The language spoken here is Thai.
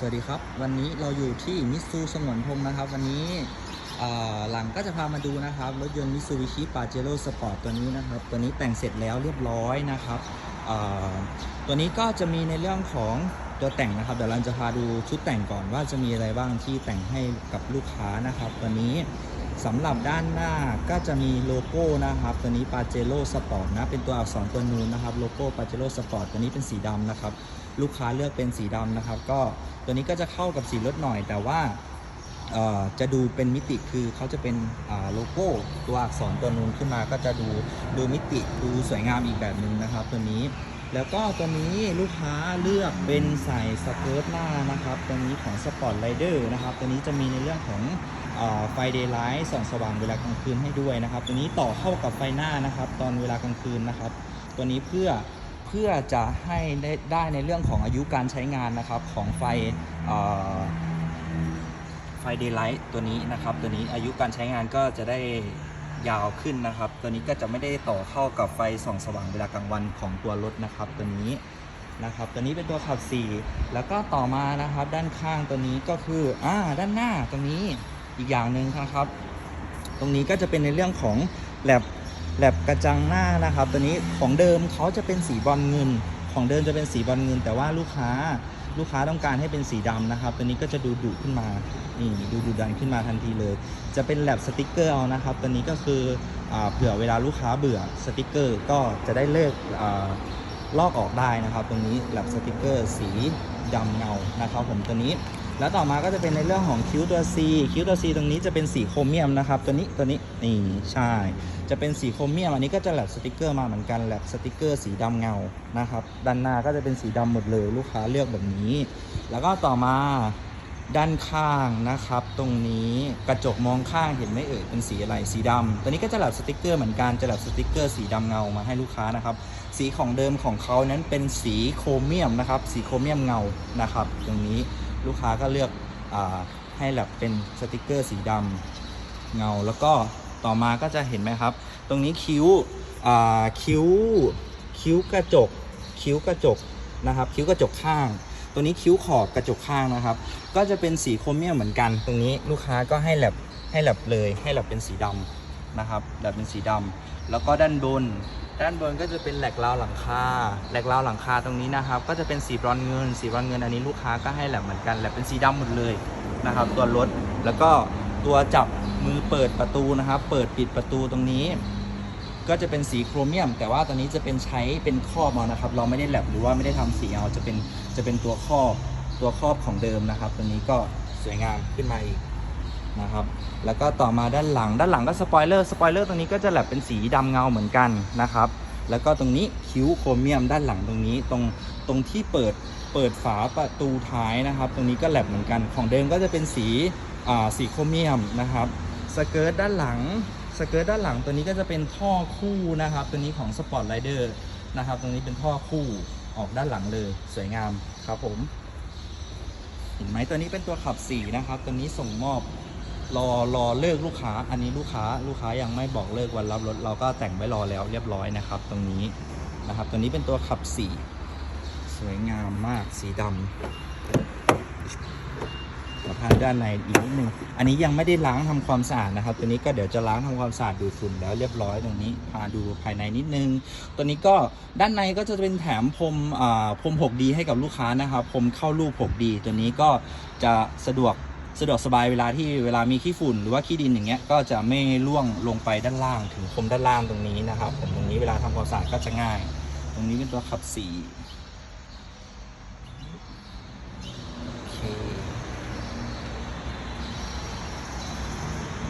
สวัสดีครับ วันนี้เราอยู่ที่มิซูสงวนพรมนะครับ วันนี้หลังก็จะพามาดูนะครับ รถยนต์มิซูบิชิปาเจโร่สปอร์ตตัวนี้นะครับ ตัวนี้แต่งเสร็จแล้วเรียบร้อยนะครับตัวนี้ก็จะมีในเรื่องของตัวแต่งนะครับ เดี๋ยวเราจะพาดูชุดแต่งก่อนว่าจะมีอะไรบ้างที่แต่งให้กับลูกค้านะครับ ตัวนี้สำหรับด้านหน้าก็จะมีโลโก้นะครับ ตัวนี้ปาเจโร่สปอร์ตนะเป็นตัวอักษรตัวนูนนะครับโลโก้ปาเจโร่สปอร์ตตัวนี้เป็นสีดำนะครับ ลูกค้าเลือกเป็นสีดำนะครับ ก็ตัวนี้ก็จะเข้ากับสีรถหน่อย แต่ว่าจะดูเป็นมิติคือเขาจะเป็นโลโก้ตัวอักษรตัวนูนขึ้นมาก็จะดูดูมิติดูสวยงามอีกแบบหนึ่งนะครับ ตัวนี้แล้วก็ตัวนี้ลูกค้าเลือกเป็นใส่สเกิร์ตหน้านะครับ ตัวนี้ของ Sport Rider นะครับ ตัวนี้จะมีในเรื่องของไฟเดย์ไลท์ส่องสว่างเวลากลางคืนให้ด้วยนะครับ ตัวนี้ต่อเข้ากับไฟหน้านะครับ ตอนเวลากลางคืนนะครับ ตัวนี้เพื่อ เพื่อจะให้ได้ในเรื่องของอายุการใช้งานนะครับของไฟไฟเดย์ไลท์ตัวนี้นะครับ ตัวนี้อายุการใช้งานก็จะได้ยาวขึ้นนะครับ ตัวนี้ก็จะไม่ได้ต่อเข้ากับไฟส่องสว่างเวลากลางวันของตัวรถนะครับ ตัวนี้นะครับ ตัวนี้เป็นตัวขับ 4 แล้วก็ต่อมานะครับ ด้านข้างตัวนี้ก็คืออ่าด้านหน้าตรงนี้อีกอย่างหนึ่งนะครับ ตรงนี้ก็จะเป็นในเรื่องของแลบ แลบกระจังหน้านะครับ ตัวนี้ของเดิมเขาจะเป็นสีบอลเงิน ของเดิมจะเป็นสีบอลเงิน แต่ว่าลูกค้าลูกค้าต้องการให้เป็นสีดำนะครับ ตัวนี้ก็จะดูดุขึ้นมานี่ดูดุดันขึ้นมาทันทีเลย จะเป็นแลบสติกเกอร์เอานะครับ ตัวนี้ก็คืออเผื่อเวลาลูกค้าเบื่อสติกเกอร์ก็จะได้เลิกอลอกออกได้นะครับ ตรงนี้แลบสติกเกอร์สีดำเงานะครับ ผมตัวนี้ แล้วต่อมาก็จะเป็นในเรื่องของคิ้วตัว C คิ้วตัว C ตรงนี้จะเป็นสีโครเมียมนะครับ ตัวนี้ตัวนี้นี่ใช่ จะเป็นสีโครเมียมอันนี้ก็จะแลบสติกเกอร์มาเหมือนกันแลบสติกเกอร์สีดำเงานะครับด้านหน้าก็จะเป็นสีดำหมดเลยลูกค้าเลือกแบบนี้ แล้วก็ต่อมาด้านข้างนะครับ ตรงนี้กระจกมองข้างเห็นไหมเอ่ยเป็นสีอะไรสีดำตัวนี้ก็จะแลบสติกเกอร์เหมือนกันจะแลบสติกเกอร์สีดำเงามาให้ลูกค้านะครับ สีของเดิมของเขานั้นเป็นสีโครเมียมนะครับ สีโครเมียมเงานะครับ ตรงนี้ ลูกค้าก็เลือกอให้แลบเป็นสติกเกอร์สีดำเงา แล้วก็ต่อมาก็จะเห็นไหมครับ ตรงนี้คิ้วคิ้วคิ้วกระจก คิ้วกระจกนะครับ คิ้วกระจกข้าง ตัวนี้คิ้วขอบกระจกข้างนะครับ ก็จะเป็นสีโครเมียมเหมือนกัน ตรงนี้ลูกค้าก็ให้แลบให้แลบเลย ให้แลบเป็นสีดำนะครับแลบเป็นสีดำแล้วก็ด้านบน ด้านบนก็จะเป็นแหลกราวหลังคา แหลกราวหลังคาตรงนี้นะครับ ก็จะเป็นสีบรอนเงิน สีบรอนเงินอันนี้ลูกค้าก็ให้แหลบเหมือนกันแหลบเป็นสีดำหมดเลยนะครับ ตัวรถแล้วก็ตัวจับมือเปิดประตูนะครับ เปิดปิดประตูตรงนี้ ก็จะเป็นสีโครเมียม แต่ว่าตัวนี้จะเป็นใช้เป็นครอบเอานะครับ เราไม่ได้แลบหรือว่าไม่ได้ทำสีเอาจะเป็นจะเป็นตัวครอบตัวครอบของเดิมนะครับ ตัวนี้ก็สวยงามขึ้นมาอีก นะครับ แล้วก็ต่อมาด้านหลัง ด้านหลังก็สปอยเลอร์ สปอยเลอร์ตรงนี้ก็จะแลบเป็นสีดำเงาเหมือนกันนะครับ แล้วก็ตรงนี้คิ้วโครเมียมด้านหลังตรงนี้ ตรงตรงที่เปิดเปิดฝาประตูท้ายนะครับ ตรงนี้ก็แลบเหมือนกัน ของเดิมก็จะเป็นสีอ่าสีโครเมียมนะครับ สเกิร์ตด้านหลัง สเกิร์ตด้านหลังตัวนี้ก็จะเป็นท่อคู่นะครับ ตัวนี้ของสปอร์ตไรเดอร์นะครับ ตรงนี้เป็นท่อคู่ออกด้านหลังเลยสวยงามครับผมเห็นไหมตัวนี้เป็นตัวขับสีนะครับ ตัวนี้ส่งมอบ รอรอเลิกลูกค้า อันนี้ลูกค้าลูกค้ายังไม่บอกเลิกวันรับรถเราก็แต่งไว้รอแล้วเรียบร้อยนะครับ ตรงนี้นะครับ ตัวนี้เป็นตัวขับสีสวยงามมากสีดำขอพาด้านในอีกนิดนึงอันนี้ยังไม่ได้ล้างทำความสะอาดนะครับ ตัวนี้ก็เดี๋ยวจะล้างทำความสะอาดดูดฝุ่นแล้วเรียบร้อยตรงนี้พาดูภายในนิดนึง ตัวนี้ก็ด้านในก็จะเป็นแถมพรมอ่าพรม 6D ให้กับลูกค้านะครับพรมเข้ารูป 6D ตัวนี้ก็จะสะดวก สะดวกสบายเวลาที่เวลามีขี้ฝุ่นหรือว่าขี้ดินอย่างเงี้ยก็จะไม่ล่วงลงไปด้านล่างถึงคมด้านล่างตรงนี้นะครับผมตรงนี้เวลาทำความสะอาดก็จะง่าย ตรงนี้เป็นตัวขับสี